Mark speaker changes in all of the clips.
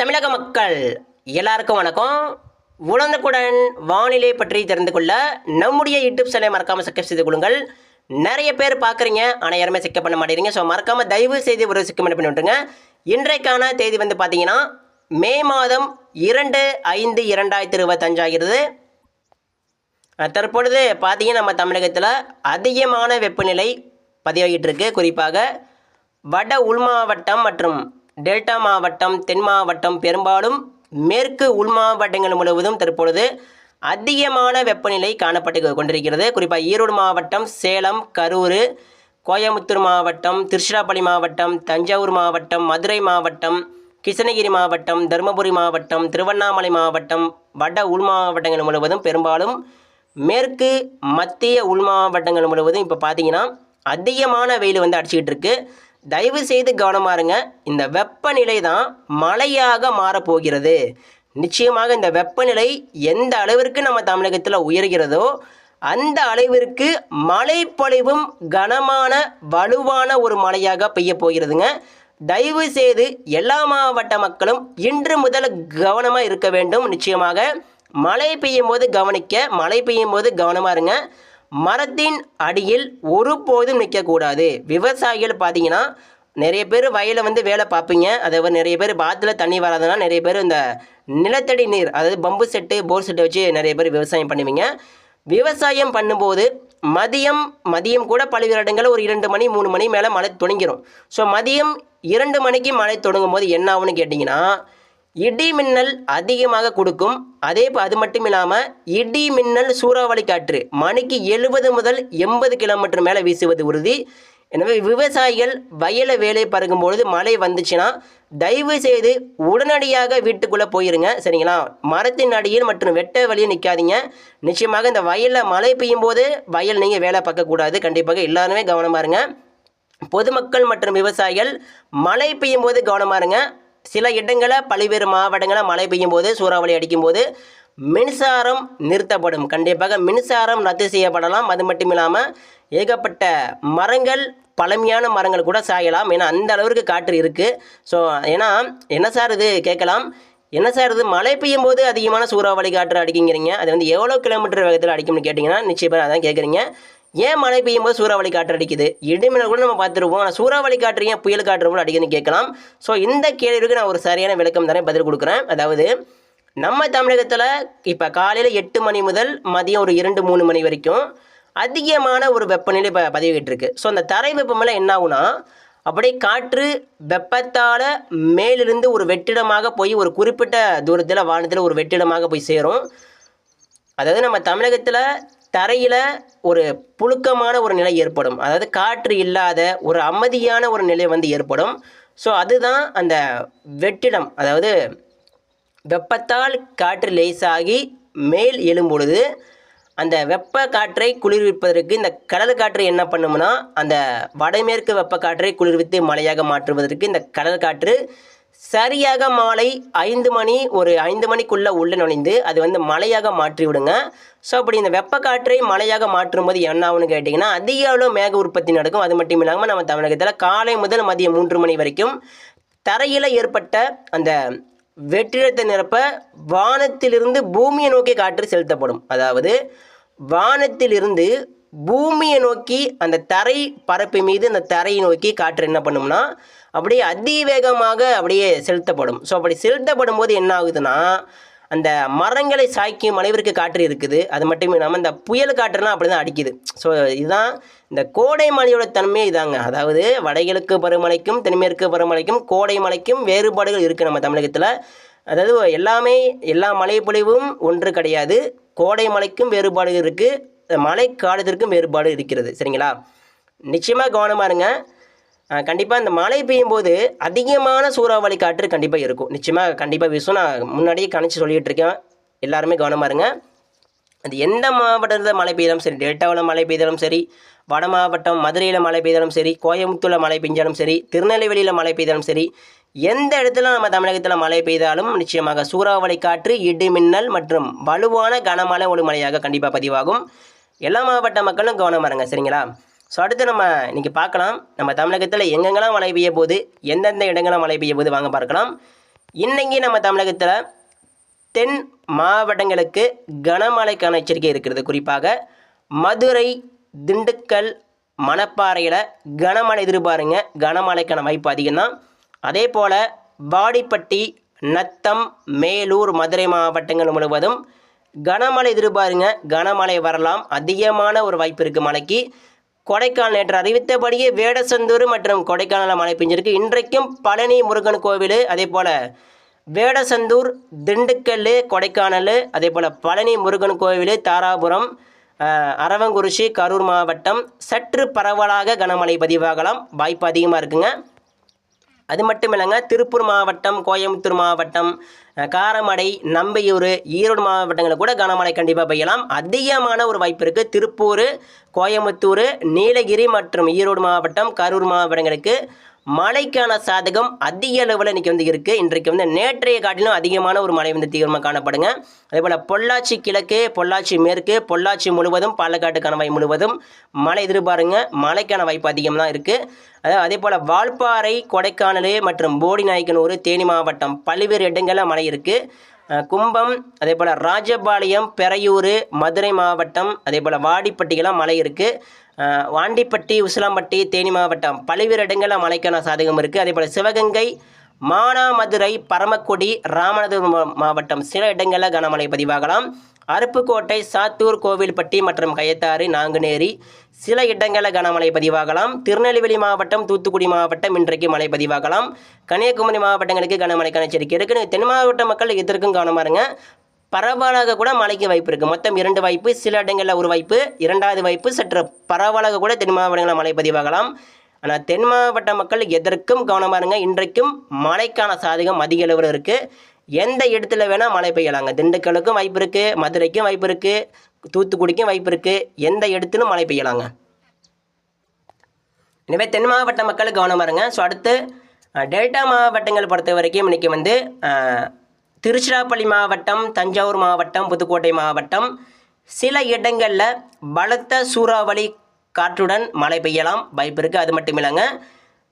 Speaker 1: தமிழக மக்கள் எல்லாருக்கும் வணக்கம். உடனுக்குடன் வானிலை பற்றி தெரிந்து கொள்ள நம்முடைய யூடியூப் சேனலை மறக்காமல் சப்ஸ்கிரைப் செய்து கொள்ளுங்கள். நிறைய பேர் பார்க்குறீங்க ஆனால் யாருமே செக்கப் பண்ண மாட்டேங்கிறீங்க. ஸோ மறக்காமல் தயவு செய்து ஒரு செக்கப் பண்ணி விட்டுருங்க. இன்றைக்கான தேதி வந்து பார்த்தீங்கன்னா மே மாதம் இரண்டு ஐந்து இரண்டாயிரத்தி இருபத்தஞ்சாகிறது தற்பொழுது பார்த்தீங்கன்னா நம்ம தமிழகத்தில் அதிகமான வெப்பநிலை பதிவாகிட்டு இருக்கு. குறிப்பாக வட உள் மாவட்டம் மற்றும் டெல்டா மாவட்டம் தென் மாவட்டம் பெரும்பாலும் மேற்கு உள் மாவட்டங்கள் முழுவதும் தற்பொழுது அதிகமான வெப்பநிலை காணப்பட்டு கொண்டிருக்கிறது. குறிப்பாக ஈரோடு மாவட்டம் சேலம் கரூர் கோயம்புத்தூர் மாவட்டம் திருச்சிராப்பள்ளி மாவட்டம் தஞ்சாவூர் மாவட்டம் மதுரை மாவட்டம் கிருஷ்ணகிரி மாவட்டம் தருமபுரி மாவட்டம் திருவண்ணாமலை மாவட்டம் வட உள் மாவட்டங்கள் முழுவதும் பெரும்பாலும் மேற்கு மத்திய உள் மாவட்டங்கள் முழுவதும் இப்போ பார்த்தீங்கன்னா அதிகமான வெயில் வந்து அடிச்சுக்கிட்டு இருக்குது தயவு செய்து கவனமாருங்க. இந்த வெப்பநிலை தான் மழையாக மாறப்போகிறது. நிச்சயமாக இந்த வெப்பநிலை எந்த அளவிற்கு நம்ம தமிழகத்தில் உயர்கிறதோ அந்த அளவிற்கு மழைப்பொழிவும் கனமான வலுவான ஒரு மழையாக பெய்ய போகிறதுங்க தயவு செய்து எல்லா மாவட்ட மக்களும் இன்று முதல் கவனமாக இருக்க வேண்டும். நிச்சயமாக மழை பெய்யும் போது கவனிக்க மழை பெய்யும் போது கவனமாக இருங்க. மரத்தின் அடியில் ஒருபோதும் நிற்கக்கூடாது விவசாயிகள் பார்த்தீங்கன்னா நிறைய பேர் வயலில் வந்து வேலை பார்ப்பீங்க. அதாவது நிறைய பேர் பாத்தில் தண்ணி வராதுன்னா நிறைய பேர் இந்த நிலத்தடி நீர் அதாவது பம்பு செட்டு போர் செட்டை வச்சு நிறைய பேர் விவசாயம் பண்ணுவீங்க. விவசாயம் பண்ணும்போது மதியம் மதியம் கூட பல்வேறு இடங்களில் ஒரு இரண்டு மணி மூணு மணி மேலே மழை தொடங்கிடும் ஸோ மதியம் இரண்டு மணிக்கு மழை தொடங்கும் போது என்ன ஆகும்னு கேட்டிங்கன்னா இடி மின்னல் அதிகமாக கொடுக்கும். அதே அது மட்டும் இல்லாமல் இடி மின்னல் சூறாவளி காற்று மணிக்கு எழுபது முதல் எண்பது கிலோமீட்டர் மேலே வீசுவது உறுதி. எனவே விவசாயிகள் வயலை வேலை பறக்கும் பொழுது மழை வந்துச்சுன்னா தயவு செய்து உடனடியாக வீட்டுக்குள்ளே போயிருங்க சரிங்களா? மரத்தின் அடியில் மற்றும் வெட்ட வழியில் நிற்காதீங்க நிச்சயமாக இந்த வயலில் மழை பெய்யும் போது வயல் நீங்கள் வேலை பார்க்கக்கூடாது கண்டிப்பாக எல்லாருமே கவனமாக இருங்க. பொதுமக்கள் மற்றும் விவசாயிகள் மழை பெய்யும் போது கவனமாக இருங்க. சில இடங்களில் பல்வேறு மாவட்டங்களில் மழை பெய்யும் போது சூறாவளி அடிக்கும் போது மின்சாரம் நிறுத்தப்படும். கண்டிப்பாக மின்சாரம் ரத்து செய்யப்படலாம். அது மட்டும் இல்லாமல் ஏகப்பட்ட மரங்கள் பழமையான மரங்கள் கூட சாயலாம். ஏன்னா அந்த அளவிற்கு காற்று இருக்குது ஸோ ஏன்னா என்ன சார் இது கேட்கலாம்? என்ன சார் இது? மழை பெய்யும் போது அதிகமான சூறாவளி காற்று அடிக்குங்கிறீங்க. அது வந்து எவ்வளோ கிலோமீட்டர் வேகத்தில் அடிக்கும்னு கேட்டிங்கன்னா நிச்சயமாக அதான் கேட்குறீங்க. ஏன் மழை பெய்யும் போது சூறாவளி காற்று அடிக்குது? இடிமின்னல் கூட நம்ம பார்த்துருப்போம். ஆனால் சூறாவளி காற்று ஏன் புயல் காற்று கூட அடிக்குதுன்னு கேட்கலாம். ஸோ இந்த கேள்விக்கு நான் ஒரு சரியான விளக்கம் தரேன் பதில் கொடுக்குறேன். அதாவது நம்ம தமிழகத்தில் இப்போ காலையில் எட்டு மணி முதல் மதியம் ஒரு இரண்டு மூணு மணி வரைக்கும் அதிகமான ஒரு வெப்பநிலை இப்போ பதிவிட்டு இருக்கு ஸோ அந்த தரை வெப்பநிலை என்ன ஆகுனா அப்படியே காற்று வெப்பத்தால் மேலிருந்து ஒரு வெற்றிடமாக போய் ஒரு குறிப்பிட்ட தூரத்தில் வானத்தில் ஒரு வெற்றிடமாக போய் சேரும். அதாவது நம்ம தமிழகத்தில் தரையில் ஒரு புழுக்கமான ஒரு நிலை ஏற்படும். அதாவது காற்று இல்லாத ஒரு அமைதியான ஒரு நிலை வந்து ஏற்படும். ஸோ அதுதான் அந்த வெற்றிடம். அதாவது வெப்பத்தால் காற்று லேசாகி மேல் எழும்பொழுது அந்த வெப்ப காற்றை குளிர்விப்பதற்கு இந்த கடல் காற்று என்ன பண்ணும்னா அந்த வடமேற்கு வெப்ப காற்றை குளிர்வித்து மழையாக மாற்றுவதற்கு இந்த கடல் காற்று சரியாக மாலை ஐந்து மணி ஒரு ஐந்து மணிக்குள்ளே உள்ளே நுழைந்து அது வந்து மழையாக மாற்றி விடுங்க ஸோ அப்படி இந்த வெப்பக்காற்றை மழையாக மாற்றும்போது என்ன ஆகும்னு கேட்டிங்கன்னா அதிக அளவு மேக உற்பத்தி நடக்கும். அது மட்டும் இல்லாமல் நம்ம தமிழகத்தில் காலை முதல் மதியம் மூன்று மணி வரைக்கும் தரையில் ஏற்பட்ட அந்த வெற்றிடத்தை நிரப்ப வானத்திலிருந்து பூமியை நோக்கி காற்று செலுத்தப்படும். அதாவது வானத்திலிருந்து பூமியை நோக்கி அந்த தரை பரப்பு மீது அந்த தரையை நோக்கி காற்று என்ன பண்ணும்னா அப்படியே அதிவேகமாக அப்படியே செலுத்தப்படும். ஸோ அப்படி செலுத்தப்படும் போது என்ன ஆகுதுன்னா அந்த மரங்களை சாய்க்கும் அளவிற்கு காற்று இருக்குது. அது மட்டும் இல்லாமல் இந்த புயல் காற்றுலாம் அப்படி தான் அடிக்குது. ஸோ இதுதான் இந்த கோடை மழையோட தன்மை இதாங்க. அதாவது வடகிழக்கு பருவமழைக்கும் தென்மேற்கு பருவமழைக்கும் கோடை மழைக்கும் வேறுபாடுகள் இருக்குது நம்ம தமிழகத்தில். அதாவது எல்லாமே எல்லா மலைப்பொழிவும் ஒன்று கிடையாது. கோடை மழைக்கும் வேறுபாடுகள் இருக்குது மழை காலத்திற்கும் வேறுபாடு இருக்கிறது. சரிங்களா? நிச்சயமாக கவனமாக இருங்க. கண்டிப்பாக இந்த மழை பெய்யும் போது அதிகமான சூறாவளி காற்று கண்டிப்பாக இருக்கும். நிச்சயமாக கண்டிப்பாக வீசும் நான் முன்னாடியே கணிச்சு சொல்லிகிட்டு இருக்கேன் எல்லாருமே கவனமாக இருங்க. அது எந்த மாவட்டத்தில் மழை பெய்தாலும் சரி டெல்டாவில் மழை பெய்தாலும் சரி வட மாவட்டம் மதுரையில் மழை பெய்தாலும் சரி கோயம்புத்தூரில் மழை பெஞ்சாலும் சரி திருநெல்வேலியில் மழை பெய்தாலும் சரி எந்த இடத்துல நம்ம தமிழகத்தில் மழை பெய்தாலும் நிச்சயமாக சூறாவளி காற்று இடி மின்னல் மற்றும் வலுவான கனமழை ஒரு மழையாக கண்டிப்பாக பதிவாகும். எல்லா மாவட்ட மக்களும் கவனமாக இருங்க சரிங்களா? ஸோ அடுத்து நம்ம இன்றைக்கி பார்க்கலாம். நம்ம தமிழகத்தில் எங்கெங்கெல்லாம் மழை பெய்ய போகுது எந்தெந்த இடங்கள்லாம் மழை பெய்ய போகுது வாங்க பார்க்கலாம். இன்றைக்கி நம்ம தமிழகத்தில் தென் மாவட்டங்களுக்கு கனமழைக்கான எச்சரிக்கை இருக்கிறது. குறிப்பாக மதுரை திண்டுக்கல் மணப்பாறையில் கனமழை எதிர்பாருங்க. கனமழைக்கான வாய்ப்பு அதிகம்தான். அதே போல் வாடிப்பட்டி நத்தம் மேலூர் மதுரை மாவட்டங்கள் முழுவதும் கனமழை எதிர்பாருங்க. கனமழை வரலாம். அதிகமான ஒரு வாய்ப்பு இருக்குது மழைக்கு. கொடைக்கானல் நேற்று அறிவித்தபடியே வேடசந்தூர் மற்றும் கொடைக்கானலில் மழை பெஞ்சிருக்கு. இன்றைக்கும் பழனி முருகன் கோவில் அதே போல் வேடசந்தூர் திண்டுக்கல் கொடைக்கானல் அதே போல் பழனி முருகன் கோவில் தாராபுரம் அரவங்குறிச்சி கரூர் மாவட்டம் சற்று பரவலாக கனமழை பதிவாகலாம். வாய்ப்பு அதிகமாக இருக்குங்க. அது மட்டும் இல்லைங்க திருப்பூர் மாவட்டம் கோயம்புத்தூர் மாவட்டம் காரமடை நம்பியூர் ஈரோடு மாவட்டங்களில் கூட கனமழை கண்டிப்பாக பெய்யலாம். அதிகமான ஒரு வாய்ப்பு இருக்குது திருப்பூர் கோயம்புத்தூர் நீலகிரி மற்றும் ஈரோடு மாவட்டம் கரூர் மாவட்டங்களுக்கு மழைக்கான சாதகம் அதிக அளவில் இன்றைக்கி வந்து இருக்குது இன்றைக்கு வந்து நேற்றைய காட்டிலும் அதிகமான ஒரு மழை வந்து தீவிரமாக காணப்படுங்க. அதே போல் பொள்ளாச்சி கிழக்கு பொள்ளாச்சி மேற்கு பொள்ளாச்சி முழுவதும் பாலக்காட்டுக்கான கணவாய் முழுவதும் மழை எதிர்பாருங்க. மழைக்கான வாய்ப்பு அதிகம் தான் இருக்குது அதாவது அதே போல் வால்பாறை கொடைக்கானல் மற்றும் போடிநாயக்கனூர் தேனி மாவட்டம் பல்வேறு இடங்களில் மழை இருக்குது கும்பம் அதே போல் ராஜபாளையம் பெரையூர் மதுரை மாவட்டம் அதே போல் வாடிப்பட்டியெல்லாம் மழை இருக்குது வாண்டிப்பட்டி உசிலம்பட்டி தேனி மாவட்டம். பல்வேறு இடங்களில் மழைக்கான சாதகம் இருக்குது அதே போல் சிவகங்கை மானாமதுரை பரமக்குடி ராமநாதபுரம் மாவட்டம். சில இடங்களில் கனமழை பதிவாகலாம். அருப்புக்கோட்டை சாத்தூர் கோவில்பட்டி மற்றும் கயத்தாறு நாங்குநேரி. சில இடங்களில் கனமழை பதிவாகலாம். திருநெல்வேலி மாவட்டம் தூத்துக்குடி மாவட்டம் இன்றைக்கு மழை பதிவாகலாம். கன்னியாகுமரி மாவட்டங்களுக்கு கனமழைக்கான எச்சரிக்கை இருக்குது தென் மாவட்ட மக்கள் இதற்கும் கவனமாக இருங்க. பரவலாக கூட மழைக்கு வாய்ப்பு இருக்குது மொத்தம் இரண்டு வாய்ப்பு சில இடங்களில் ஒரு வாய்ப்பு இரண்டாவது வாய்ப்பு சற்று பரவலாக கூட தென் மாவட்டங்களில் மழை பதிவாகலாம். ஆனால் தென் மாவட்ட மக்கள் எதற்கும் கவனமாக இருங்க. இன்றைக்கும் மழைக்கான சாதகம் அதிக அளவில் இருக்குது எந்த இடத்துல வேணால் மழை பெய்யலாங்க. திண்டுக்கலுக்கும் வாய்ப்பு இருக்குது மதுரைக்கும் வாய்ப்பு இருக்குது தூத்துக்குடிக்கும் வாய்ப்பு இருக்குது எந்த இடத்துலும் மழை பெய்யலாங்க. எனவே தென் மாவட்ட மக்கள் கவனமாக இருங்க. ஸோ அடுத்து டெல்டா மாவட்டங்கள் பொறுத்த வரைக்கும் இன்றைக்கி வந்து திருச்சிராப்பள்ளி மாவட்டம் தஞ்சாவூர் மாவட்டம் புதுக்கோட்டை மாவட்டம். சில இடங்களில் பலத்த சூறாவளி காற்றுடன் மழை பெய்யலாம். வாய்ப்பு இருக்குது அது மட்டும் இல்லைங்க.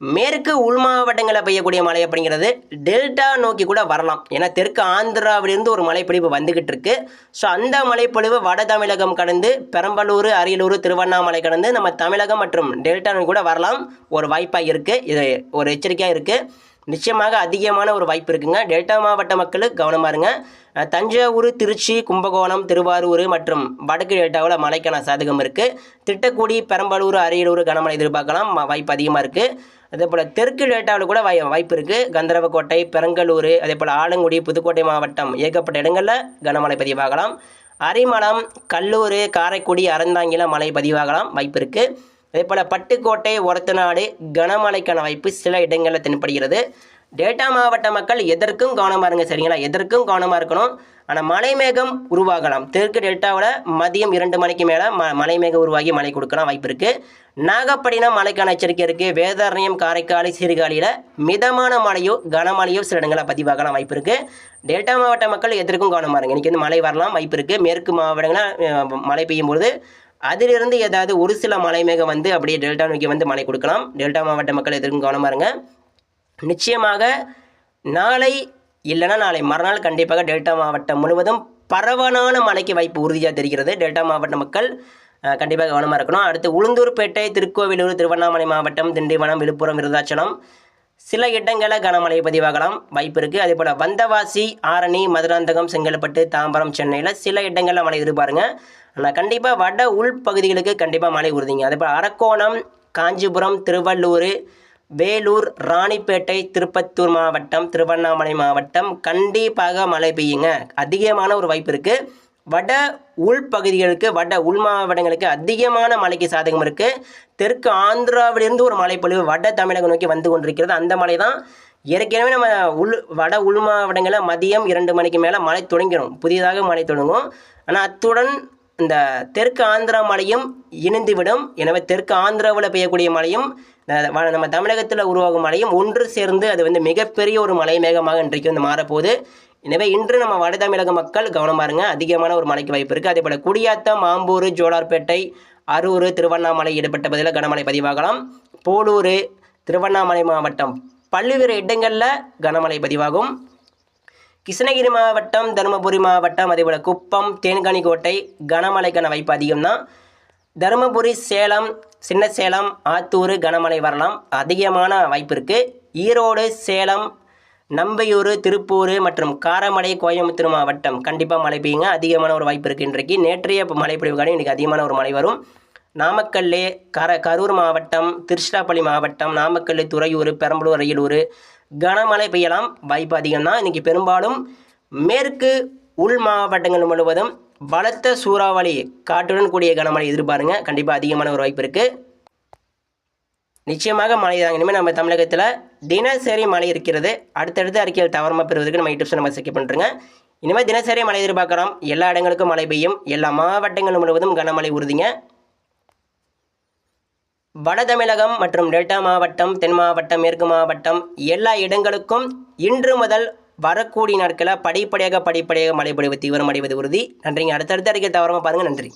Speaker 1: மேற்கு உள் மாவட்டங்களில் பெய்யக்கூடிய மழை அப்படிங்கிறது டெல்டா நோக்கி கூட வரலாம். ஏன்னா தெற்கு ஆந்திராவிலிருந்து ஒரு மழைப்பொழிவு வந்துக்கிட்டு இருக்கு. ஸோ அந்த மழைப்பொழிவு வட தமிழகம் கடந்து பெரம்பலூர் அரியலூர் திருவண்ணாமலை கடந்து நம்ம தமிழகம் மற்றும் டெல்டா நோக்கி கூட வரலாம். ஒரு வாய்ப்பாக இருக்குது இது ஒரு எச்சரிக்கையாக இருக்குது நிச்சயமாக அதிகமான ஒரு வாய்ப்பு இருக்குங்க. டெல்டா மாவட்ட மக்களுக்கு கவனமாக இருங்க. தஞ்சாவூர் திருச்சி கும்பகோணம் திருவாரூர் மற்றும் வடக்கு டெல்டாவில் மழைக்கான சாதகம் இருக்குது திட்டக்குடி பெரம்பலூர் அரியலூர் கனமழை எதிர்பார்க்கலாம். வாய்ப்பு அதிகமாக இருக்குது அதே போல் தெற்கு டெல்டாவில் கூட வாய் வாய்ப்பு இருக்குது கந்தரவக்கோட்டை பெரங்கலூர் அதே போல் ஆலங்குடி புதுக்கோட்டை மாவட்டம் ஏகப்பட்ட இடங்களில் கனமழை பதிவாகலாம். அரிமளம் கல்லூர் காரைக்குடி அறந்தாங்கில மழை பதிவாகலாம். வாய்ப்பு இருக்குது அதே போல் பட்டுக்கோட்டை ஒரத்தநாடு கனமழைக்கான வாய்ப்பு சில இடங்களில் தென்படுகிறது. டேட்டா மாவட்ட மக்கள் எதற்கும் கவனமாக இருங்க சரிங்களா? எதற்கும் கவனமாக இருக்கணும். ஆனால் மலை மேகம் உருவாகலாம். தெற்கு டெல்டாவில் மதியம் இரண்டு மணிக்கு மேலே ம மலை மேகம் உருவாகி மழை கொடுக்கலாம் வாய்ப்பு இருக்குது நாகப்பட்டினம் மழைக்கான எச்சரிக்கை இருக்குது வேதாரண்யம் காரைக்கால் சீர்காழியில் மிதமான மழையோ கனமழையோ சில இடங்களில் பதிவாகலாம் வாய்ப்பு இருக்குது டெல்டா மாவட்ட மக்கள் எதற்கும் கவனமாக இருங்க. இன்றைக்கி வந்து மழை வரலாம் வாய்ப்பு இருக்குது மேற்கு மாவட்டங்களில் மழை பெய்யும் பொழுது அதிலிருந்து ஏதாவது ஒரு சில மலைமேகம் வந்து அப்படியே டெல்டா நோக்கி வந்து மழை கொடுக்கலாம். டெல்டா மாவட்ட மக்கள் எதிர்க்கும் கவனமாக இருங்க. நிச்சயமாக நாளை இல்லைன்னா நாளை மறுநாள் கண்டிப்பாக டெல்டா மாவட்டம் முழுவதும் பரவலான மழைக்கு வாய்ப்பு உறுதியாக தெரிகிறது. டெல்டா மாவட்ட மக்கள் கண்டிப்பாக கவனமாக இருக்கணும். அடுத்து உளுந்தூர்பேட்டை திருக்கோவிலூர் திருவண்ணாமலை மாவட்டம் திண்டிவனம் விழுப்புரம் விருதாச்சலம் சில இடங்களில் கனமழை பதிவாகலாம். வாய்ப்பு இருக்குது அதே போல் வந்தவாசி ஆரணி மதுராந்தகம் செங்கல்பட்டு தாம்பரம் சென்னையில் சில இடங்களில் மழை எதிர்பாருங்க. ஆனால் கண்டிப்பாக வட உள் பகுதிகளுக்கு கண்டிப்பாக மழை உறுதிங்க. அதேபோல் அரக்கோணம் காஞ்சிபுரம் திருவள்ளூர் வேலூர் ராணிப்பேட்டை திருப்பத்தூர் மாவட்டம் திருவண்ணாமலை மாவட்டம் கண்டிப்பாக மழை பெய்யுங்க. அதிகமான ஒரு வாய்ப்பு இருக்குது வட உள் பகுதிகளுக்கு வட உள் மாவட்டங்களுக்கு அதிகமான மழைக்கு சாதகம் இருக்குது தெற்கு ஆந்திராவிலிருந்து ஒரு மழைப்பொழிவு வட தமிழகம் நோக்கி வந்து கொண்டிருக்கிறது. அந்த மழை தான் ஏற்கனவே நம்ம உள் வட உள் மாவட்டங்களில் மதியம் இரண்டு மணிக்கு மேலே மழை தொடங்கிடும் புதிதாக மழை தொடங்கும். ஆனால் அத்துடன் இந்த தெற்கு ஆந்திரா மழையும் இணைந்துவிடும். எனவே தெற்கு ஆந்திராவில் பெய்யக்கூடிய மழையும் வ- நம்ம தமிழகத்தில் உருவாகும் மழையும் ஒன்று சேர்ந்து அது வந்து மிகப்பெரிய ஒரு மலை மேகமாக இன்றைக்கு வந்து மாறப்போகுது. எனவே இன்று நம்ம வட தமிழக மக்கள் கவனமாக இருங்க. அதிகமான ஒரு மழைக்கு வாய்ப்பு இருக்குது அதே போல் குடியாத்தம் ஆம்பூர் ஜோலார்பேட்டை அரூர் திருவண்ணாமலை ஈடுபட்ட பகுதியில் கனமழை பதிவாகலாம். போலூர் திருவண்ணாமலை மாவட்டம். பல்வேறு இடங்களில் கனமழை பதிவாகும். கிருஷ்ணகிரி மாவட்டம் தருமபுரி மாவட்டம் அதேபோல் குப்பம் தேன்கனிக்கோட்டை கனமழைக்கான வாய்ப்பு அதிகம் தான் தருமபுரி சேலம் சின்ன சேலம் ஆத்தூர் கனமழை வரலாம். அதிகமான வாய்ப்பு இருக்குது ஈரோடு சேலம் நம்பியூர் திருப்பூர் மற்றும் காரமடை கோயம்புத்தூர் மாவட்டம். கண்டிப்பாக மழை பெய்யுங்க. அதிகமான ஒரு வாய்ப்பு இருக்குது இன்றைக்கு. நேற்றைய மழை பொழிவுக்கான இன்றைக்கி அதிகமான ஒரு மழை வரும். நாமக்கல் கர கரூர் மாவட்டம் திருச்சிராப்பள்ளி மாவட்டம் நாமக்கல் துறையூர் பெரம்பலூர் அரியலூர் கனமழை பெய்யலாம். வாய்ப்பு அதிகம் தான் இன்றைக்கி பெரும்பாலும் மேற்கு உள் மாவட்டங்கள் முழுவதும் பலத்த சூறாவளி காற்றுடன் கூடிய கனமழை எதிர்பாருங்க. கண்டிப்பாக அதிகமான ஒரு வாய்ப்பு இருக்குது நிச்சயமாக மழை தாங்க இனிமேல் நம்ம தமிழகத்தில் தினசரி மழை இருக்கிறது. அடுத்தடுத்த அறிக்கையில் தவறமாக பெறுவதற்கு நம்ம யூடியூப்ஸ் நம்ம செக் பண்ணுறோங்க இனிமேல் தினசரி மழை எதிர்பார்க்குறோம் எல்லா இடங்களுக்கும் மழை பெய்யும். எல்லா மாவட்டங்கள் முழுவதும் கனமழை உறுதிங்க. வட தமிழகம் மற்றும் டெல்டா மாவட்டம் தென் மாவட்டம் மேற்கு மாவட்டம் எல்லா இடங்களுக்கும் இன்று முதல் வரக்கூடிய நாட்களில் படிப்படியாக படிப்படியாக மழை பொழிவு தீவிரமடைவது உறுதி. நன்றிங்க. அடுத்தடுத்த அறிக்கை தவறாமல் பாருங்கள் நன்றி.